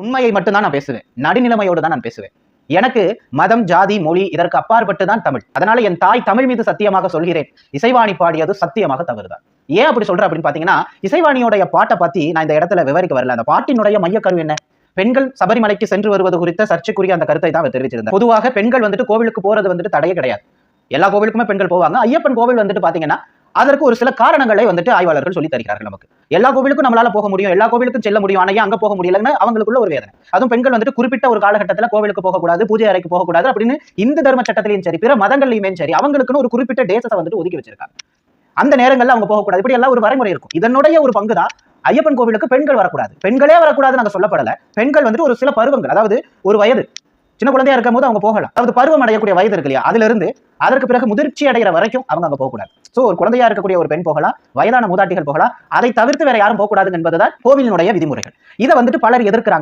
உண்மையை மட்டும்தான் நான் பேசுவேன். நடுநிலைமையோடு தான் நான் பேசுவேன். எனக்கு மதம் ஜாதி மொழி இதற்கு அப்பாற்பட்டு தான் தமிழ். அதனால என் தாய் தமிழ் மீது சத்தியமாக சொல்கிறேன். இசைவாணி பாடியது சத்தியமாக தவறுதான். ஏன் அப்படி சொல்ற அப்படின்னு பாத்தீங்கன்னா இசைவாணியோடைய பாட்டை பத்தி நான் இந்த இடத்துல விவரிக்க வரல. அந்த பாட்டினுடைய மையக்கரு என்ன? பெண்கள் சபரிமலைக்கு சென்று வருவது குறித்த சர்ச்சைக்குரிய அந்த கருத்தை தான் தெரிவிச்சிருந்தேன் தெரிவிச்சிருந்தார். பொதுவாக பெண்கள் வந்துட்டு கோவிலுக்கு போறது வந்துட்டு தடையே கிடையாது. எல்லா கோவிலுக்குமே பெண்கள் போவாங்க. ஐயப்பன் கோவில் வந்துட்டு பாத்தீங்கன்னா அதற்கு ஒரு சில காரணங்களை வந்துட்டு ஆய்வாளர்கள் சொல்லி தருகிறார்கள் நமக்கு. எல்லா கோவிலுக்கும் நம்மளால போக முடியும் எல்லா கோவிலுக்கும் செல்ல முடியும் ஆனால் அங்க போக முடியலன்னு அவங்களுக்குள்ள ஒரு வேதனை. அதுவும் பெண்கள் வந்துட்டு குறிப்பிட்ட ஒரு காலகட்டத்துல கோவிலுக்கு போகக்கூடாது பூஜை அறைக்கு போகக்கூடாது அப்படின்னு இந்து தர்ம சட்டத்திலையும் சரி பிற மதங்கள்லையுமே சரி அவங்களுக்குன்னு ஒரு குறிப்பிட்ட டேசஸை வந்துட்டு ஒதுக்கி வச்சிருக்காங்க. அந்த நேரங்கள்ல அவங்க போகக்கூடாது. இப்படி எல்லாம் ஒரு வரைமுறை இருக்கும். இதனுடைய ஒரு பங்கு தான் ஐயப்பன் கோவிலுக்கு பெண்கள் வரக்கூடாது. பெண்களே வரக்கூடாது நாங்க சொல்லப்படல. பெண்கள் வந்துட்டு ஒரு சில பருவங்கள் அதாவது ஒரு வயது சின்ன குழந்தையா இருக்கும் போது அவங்க போகலாம். அதாவது பருவம் அடையக்கூடிய வயது இருக்கு இல்லையா? அதுல இருந்து அதற்கு பிறகு முதிர்ச்சி அடைகிற வரைக்கும் அவங்க அங்க போகக்கூடாது. ஸோ ஒரு குழந்தையா இருக்கக்கூடிய ஒரு பெண் போகலாம் வயதான மூதாட்டிகள் போகலாம். அதை தவிர்த்து வேற யாரும் போகக்கூடாது என்பதுதான் கோவிலினுடைய விதிமுறைகள். இதை வந்துட்டு பலர் எதிர்க்கிறாங்க.